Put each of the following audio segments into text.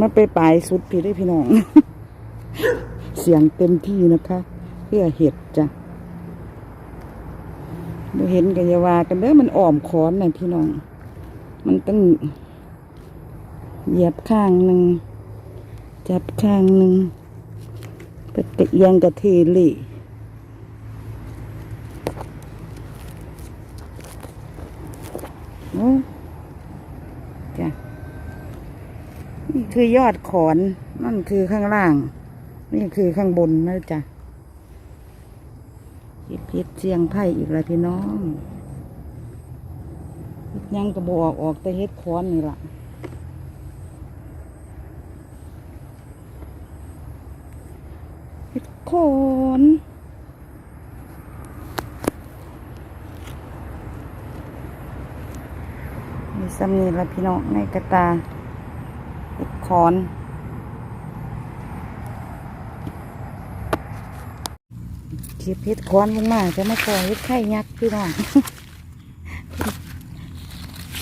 มาไปปลายสุดพี่ได้พี่น้อง เสียงเต็มที่นะคะ เพื่อเห็ดจ้ะเราเห็นกันยาวากันเด้อมันอ่อมค้อนนะพี่น้อง มันต้องเหยียบข้างหนึ่งจับข้างหนึ่งไปตะเอียงกระเทเล่โอ้จ้ะ นี่ คือยอดขอน นั่นคือข้างล่าง นี่คือข้างบนนะจ๊ะเห็ดเห็ดเสียงไผ่อีกแล้วพี่น้องยังกระบอกออกแต่เห็ดขอนนี่ล่ะเห็ดขอนมีซ้ำนี่ละพี่น้องในกระตา เห็ดขอนเก็บเห็ดขอนลงมาจะมาก่อเห็ดไข่ยักษ์พี่น้อง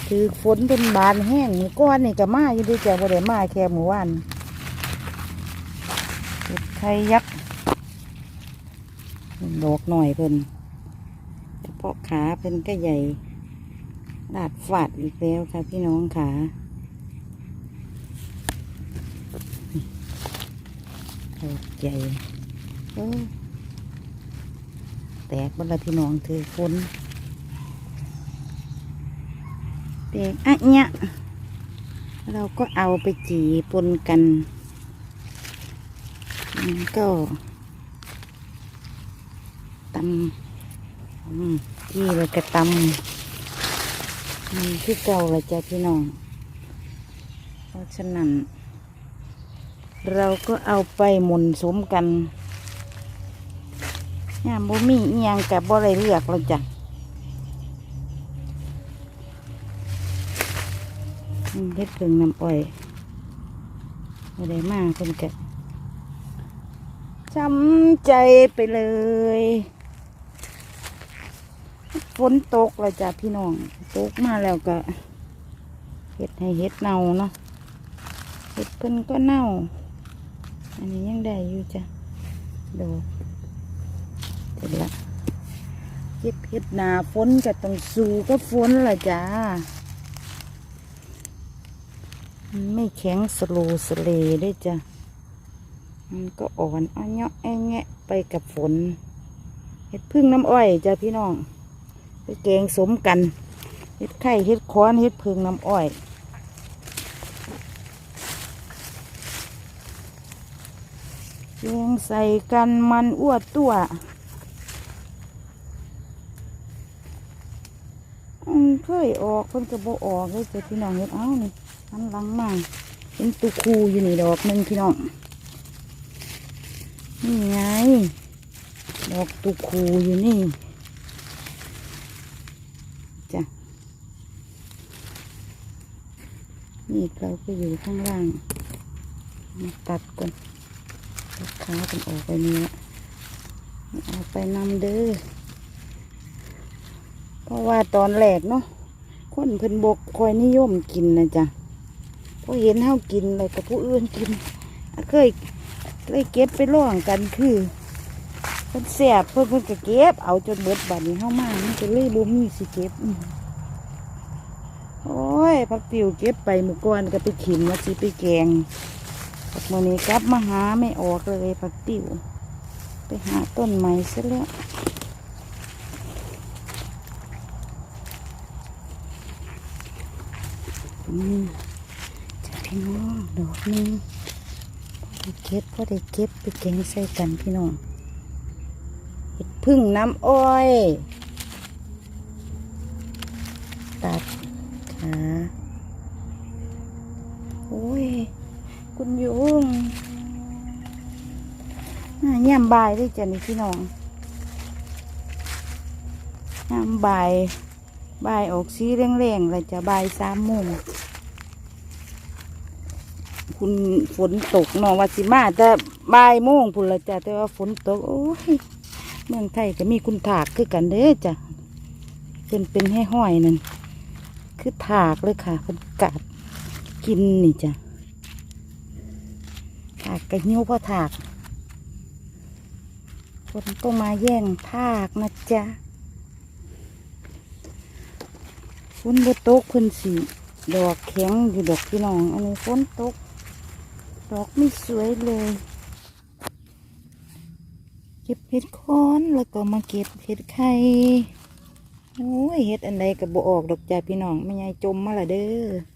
คือฝนเป็นบานแห้งมือก้อนนี่ก็มาอยู่ดีจ้ะบ่ได้มาแค่หมู่วันเห็ดไข่ยักษ์ดอกหน่อยเพิ่นเฉพาะขาเพิ่นก็ใหญ่ดาดฝาดอีกแล้วค่ะพี่น้องขา โอ้ ใหญ่แตกบนละพี่น้องเธอฝนแตกอะเนี่ยเราก็เอาไปจีปนกันก็ตำจี้แล้วก็ตำมันคือเก่าเลยจ้ะพี่น้อง เพราะฉะนั้น เราก็เอาไปหมุนสมกันยามบ่มีเอียงกับบ่ได้เลือกแล้วจ้ะเฮ็ดเพิ่งน้ำอ้อยบ่ได้มากเพิ่นกะจำใจไปเลย ฝนตกแล้วจ้ะพี่น้อง ตกมาแล้วก็เฮ็ดให้เฮ็ดเน่าเนาะเฮ็ดเพิ่นก็เน่า อันนี้ยังได้อยู่จ้ะดอกเสร็จละเก็บเห็ดหนาฝนก็ต้องสูก็ฝนละจ้ามันไม่แข็งสโลสเลได้จ้ะ มันก็อ่อนอ้อเนาะแอะแงะไปกับฝนเห็ดพึ่งน้ำอ้อยจ้ะพี่น้องไปแกงสมกันเห็ดไข่เห็ดค้อนเห็ดพึ่งน้ำอ้อย เลงใส่กันมันอ้วดตัวอืมเคยออกเพิ่นก็บ่ออกเลยจ้าพี่น้องเห็นเอ้านี่หันหลังมาเห็นตุคูอยู่นี่ดอกหนึ่งพี่น้องนี่ไงดอกตุคูอยู่นี่จ้ะนี่เราก็อยู่ข้างล่าง ตัดก่อน ลูกค้าเป็นออกไปนี้ยเอาไปนำเด้อเพราะว่าตอนแรกเนาะคนเพิ่นบกคอยนิยมกินนะจ๊ะพอเห็นเฮากินแล้วก็ผู้อื่นกินเคยเคยเก็บไปล่องกันคือเพิ่นแสบเพิ่นเพิ่นก็เก็บ เอาจนเบิดบัดนี้เฮามามันก็เลยบ่มีสิเก็บโอ้ยพักติวเก็บไปหมู่ก่อนก็ไปขิมว่าสิไปแกง มื่อนี้กลับมาหาไม่ออกเลยผักติ๋วไปหาต้นใหม่ซะแล้วอืมจะพี่น้องดอกหนึงพอได้เก็บพอได้เก็บไปแกงใส่กันพี่น้องเห็ดพึ่งน้ำอ้อย ตัดขาโอ้ย คุณยุงอ่าย่ำบายด้จ้ะนี่พี่น้องย่ำบายบายออกสีแรงๆเลยจะบายสามโมงคุณฝนตกนอว่าสิมาแต่บายโมงพุ่นละจ้ะแต่ว่าฝนตก โอ้ยเมืองไทยก็มีคุณถากคือกันเด้อจ้ะเป็นเป็นให้ห้อยนั่นคือถากเลยค่ะเป็นกัดกินนี่จ้ะ ถากกระหิ้วพ่อถาก คนก็มาแย่งถากนะจ๊ะฝนบตกพิ่นสีดอกแข็งอยู่ดอกพี่น้อง อันนี้ฝนตก ดอกไม่สวยเลยเก็บเห็ดค้อนแล้วก็มาเก็บเห็ดไข่โอ้ยเห็ดอันใดก็บ่ออกดอกจ้าพี่น้องไม่ใหญ่จมมาละเด้อ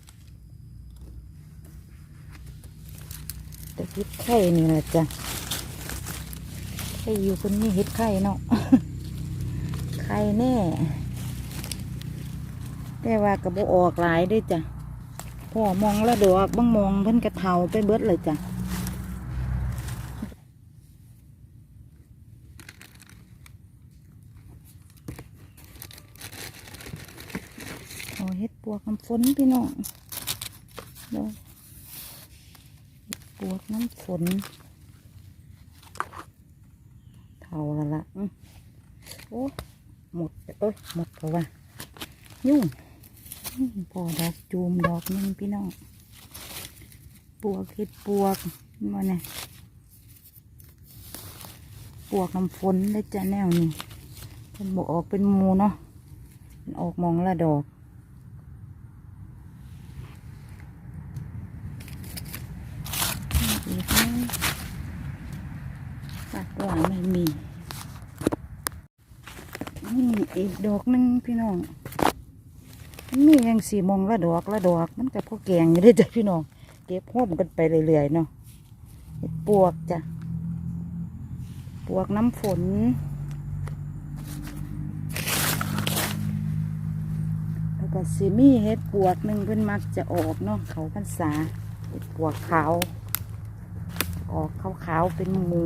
แต่เห็ดไข่นี่แหละจ้ะไข่อยู่คนนี้เห็ดไข่เนาะไข่แน่แต่ว่าก็บ่ออกหลายด้วยจ้ะพ่อมองและดอกบางมองเพิ่นกระเทาไปเบิดเลยจ้ะโอ้เฮ็ดปัวกำฝนพี่น้องเดี๋ยว วกน้ำฝนเท่าละละอื้อโอ้หมดเอ้ยหมดเพราะว่า ยุ่งพอดอกจูมดอกนึงพี่น้องปวกเฮ็ดปวกมาเนี่ยปวกน้ำฝนได้จะแนวนี่เป็นบออกเป็นหมูเนาะออกมองละดอก อีกไหมปากหวานไม่มีนี่ อีกดอกหนึงพี่น้องมียังสี่โมงละดอกละดอก มันแต่พอแกงอยู่ได้อจ้ะพี่น้อง เก็บห้มกันไปเรื่อยๆเนาะปวกจ้ะปวกน้ำฝนแล้วก็สิมีเห็ดปวกหนึ่งเพิ่นมักจะออกเนาะเขาพรรษาเห็ดปวกขาว ออกขาวๆเป็นหมู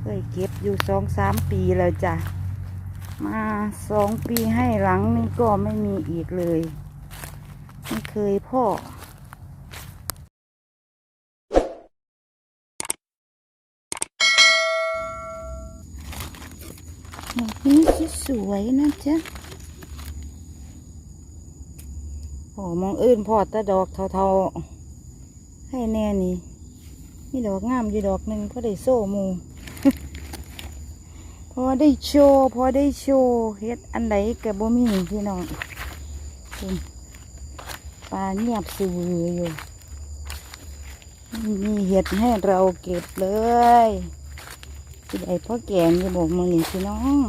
เคยเก็บอยู่สองสามปีแล้วจ้ะ มาสองปีให้หลังนี่ก็ไม่มีอีกเลย ไม่เคยพ่อดอกนี้สวยนะจ๊ะโอ้มองอื่นพอตะดอกเทาๆ ให้แน่นี่ มีดอกงามอยู่ดอกหนึ่งพอได้โซ่มู พอได้โชว์ พอได้โชว์เฮ็ดอันไหนกับบ่มีพี่น้องคุณปลาเงียบสูอยู่มีเห็ดให้เราเก็บเลยที่ใดพ่อแกงจะบอกมือนี่พี่น้อง